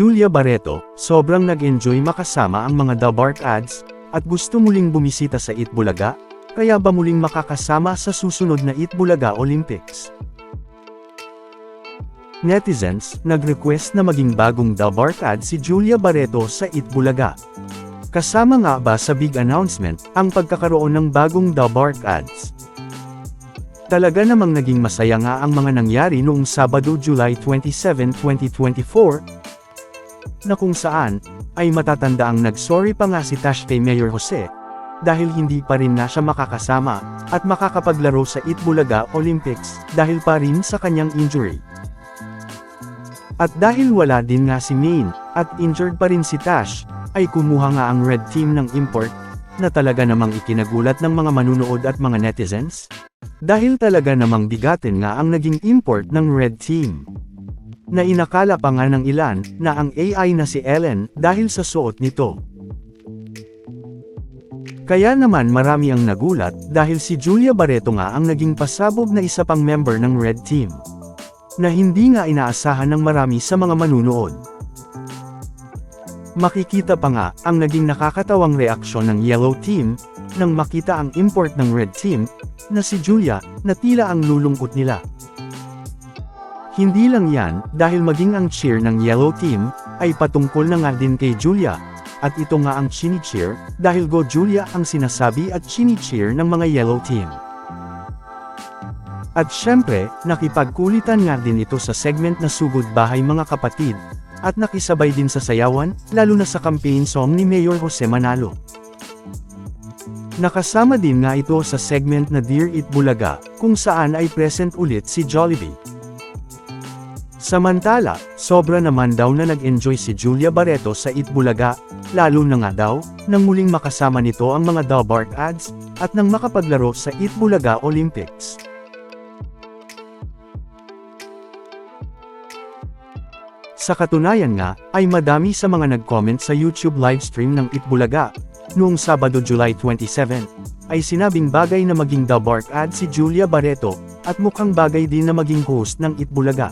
Julia Barreto, sobrang nag-enjoy makasama ang mga The Bark ads, at gusto muling bumisita sa Itbulaga, kaya ba muling makakasama sa susunod na Itbulaga Olympics? Netizens, nag-request na maging bagong The Bark ad si Julia Barreto sa Itbulaga. Kasama nga ba sa big announcement, ang pagkakaroon ng bagong The Bark ads? Talaga namang naging masaya nga ang mga nangyari noong Sabado July 27, 2024, na kung saan, ay matatanda ang nagsorry pa nga si Tash kay Mayor Jose, dahil hindi pa rin na siya makakasama, at makakapaglaro sa Itbulaga Olympics, dahil pa rin sa kanyang injury. At dahil wala din nga si Maine, at injured pa rin si Tash, ay kumuha nga ang red team ng import, na talaga namang ikinagulat ng mga manunood at mga netizens? Dahil talaga namang bigatin nga ang naging import ng red team. Na inakala pa nga ng ilan, na ang AI na si Ellen, dahil sa suot nito. Kaya naman marami ang nagulat, dahil si Julia Barreto nga ang naging pasabog na isa pang member ng red team. Na hindi nga inaasahan ng marami sa mga manunood. Makikita pa nga, ang naging nakakatawang reaksyon ng Yellow Team, nang makita ang import ng Red Team, na si Julia, na tila ang lulungkot nila. Hindi lang yan, dahil maging ang cheer ng Yellow Team, ay patungkol na nga din kay Julia, at ito nga ang chini-cheer, dahil Go Julia ang sinasabi at chini-cheer ng mga Yellow Team. At syempre, nakipagkulitan nga din ito sa segment na Sugod Bahay Mga Kapatid, at nakisabay din sa sayawan, lalo na sa campaign song ni Mayor Jose Manalo. Nakasama din nga ito sa segment na Dear It Bulaga, kung saan ay present ulit si Jollibee. Samantala, sobra naman daw na nag-enjoy si Julia Barreto sa It Bulaga, lalo na nga daw, nang muling makasama nito ang mga The Bark ads, at nang makapaglaro sa It Bulaga Olympics. Sa katunayan nga, ay madami sa mga nag-comment sa YouTube livestream ng Itbulaga, noong Sabado July 27, ay sinabing bagay na maging The Bark ad si Julia Barreto, at mukhang bagay din na maging host ng Itbulaga.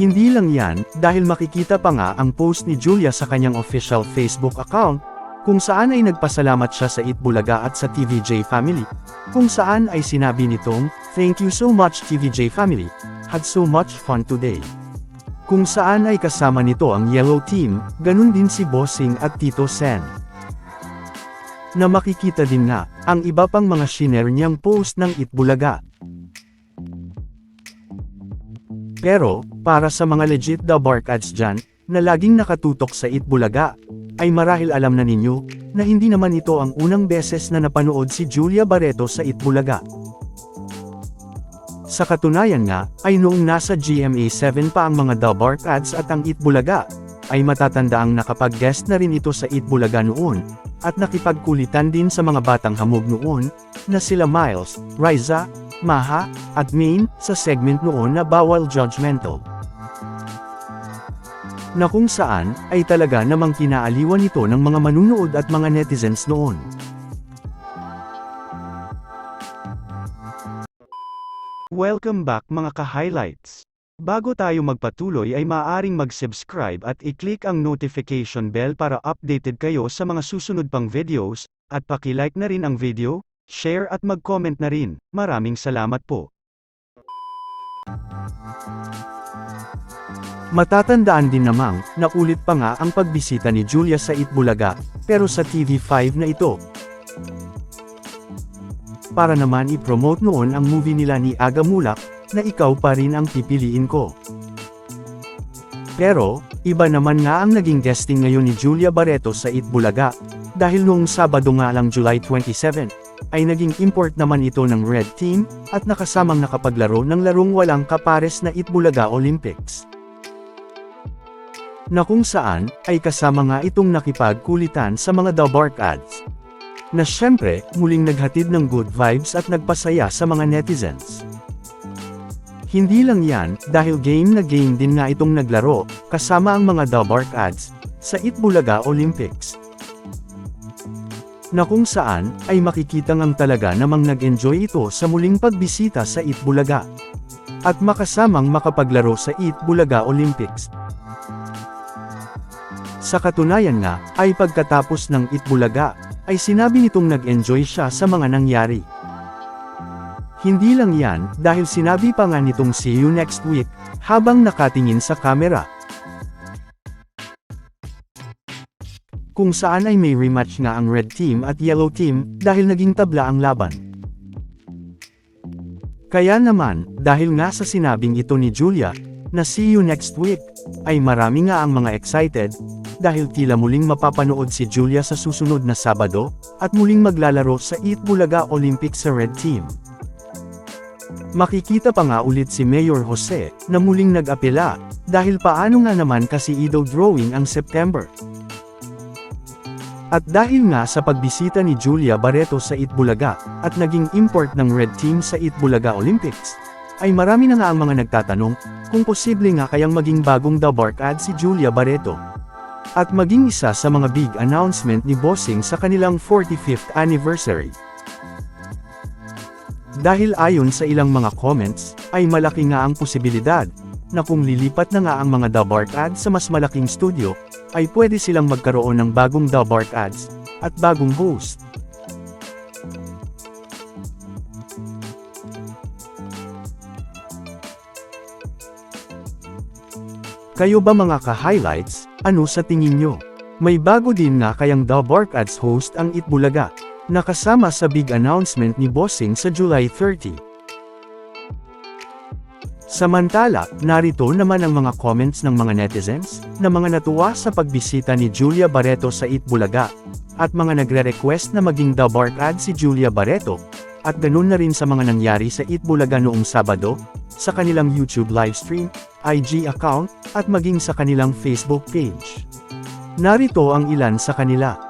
Hindi lang yan, dahil makikita pa nga ang post ni Julia sa kanyang official Facebook account, kung saan ay nagpasalamat siya sa Itbulaga at sa TVJ family, kung saan ay sinabi nitong, Thank you so much TVJ family, had so much fun today. Kung saan ay kasama nito ang Yellow Team, ganun din si Bossing at Tito Sen. Na makikita din nga, ang iba pang mga shiner niyang post ng Itbulaga. Pero, para sa mga legit The Bark ads dyan, na laging nakatutok sa Itbulaga, ay marahil alam na ninyo, na hindi naman ito ang unang beses na napanood si Julia Barreto sa Itbulaga. Sa katunayan nga, ay noong nasa GMA 7 pa ang mga The Bark ads at ang Itbulaga, ay matatanda ang nakapag-guest na rin ito sa Itbulaga noon, at nakipagkulitan din sa mga batang hamog noon, na sila Miles, Riza, Maha, at Maine, sa segment noon na Bawal Judgmental na kung saan, ay talaga namang kinaaliwan ito ng mga manunood at mga netizens noon. Welcome back mga ka-highlights! Bago tayo magpatuloy ay maaaring mag-subscribe at i-click ang notification bell para updated kayo sa mga susunod pang videos, at paki-like na rin ang video, share at mag-comment na rin. Maraming salamat po. Matatandaan din namang, naulit pa nga ang pagbisita ni Julia sa Itbulaga, pero sa TV5 na ito. Para naman i-promote noon ang movie nila ni Aga Mulak, na ikaw pa rin ang pipiliin ko. Pero, iba naman nga ang naging guesting ngayon ni Julia Barreto sa Itbulaga, dahil noong Sabado nga lang July 27, ay naging import naman ito ng Red Team, at nakasamang nakapaglaro ng larong walang kapares na Itbulaga Olympics na kung saan, ay kasama nga itong nakipagkulitan sa mga The Bark ads. Na syempre, muling naghatid ng good vibes at nagpasaya sa mga netizens. Hindi lang yan, dahil game na game din nga itong naglaro, kasama ang mga The Bark ads, sa Itbulaga Olympics. Na kung saan ay makikita ngang talaga namang nag-enjoy ito sa muling pagbisita sa Itbulaga. At makasamang makapaglaro sa Itbulaga Olympics. Sa katunayan nga, ay pagkatapos ng Itbulaga, ay sinabi nitong nag-enjoy siya sa mga nangyari. Hindi lang yan, dahil sinabi pa nga nitong see you next week, habang nakatingin sa kamera. Kung saan ay may rematch nga ang red team at yellow team, dahil naging tabla ang laban. Kaya naman, dahil nga sa sinabing ito ni Julia, na see you next week, ay marami nga ang mga excited, dahil tila muling mapapanood si Julia sa susunod na Sabado, at muling maglalaro sa Eat Bulaga Olympics sa Red Team. Makikita pa nga ulit si Mayor Jose, na muling nag-apela, dahil paano nga naman kasi idaw drawing ang September. At dahil nga sa pagbisita ni Julia Barreto sa Itbulaga, at naging import ng Red Team sa Itbulaga Olympics, ay marami na nga ang mga nagtatanong, kung posible nga kayang maging bagong The Bark ad si Julia Barreto. At maging isa sa mga big announcement ni Bossing sa kanilang 45th anniversary. Dahil ayon sa ilang mga comments, ay malaki nga ang posibilidad, na kung lilipat na nga ang mga The Bark ads sa mas malaking studio, ay pwede silang magkaroon ng bagong The Bark ads, at bagong host. Kayo ba mga ka-highlights, ano sa tingin nyo? May bago din nga kayang The Bark Ads host ang Itbulaga, nakasama sa big announcement ni Bossing sa July 30. Samantala, narito naman ang mga comments ng mga netizens, na mga natuwa sa pagbisita ni Julia Barreto sa Itbulaga, at mga nagre-request na maging The Bark Ad si Julia Barreto, at ganun na rin sa mga nangyari sa Itbulaga noong Sabado, sa kanilang YouTube livestream, IG account, at maging sa kanilang Facebook page. Narito ang ilan sa kanila.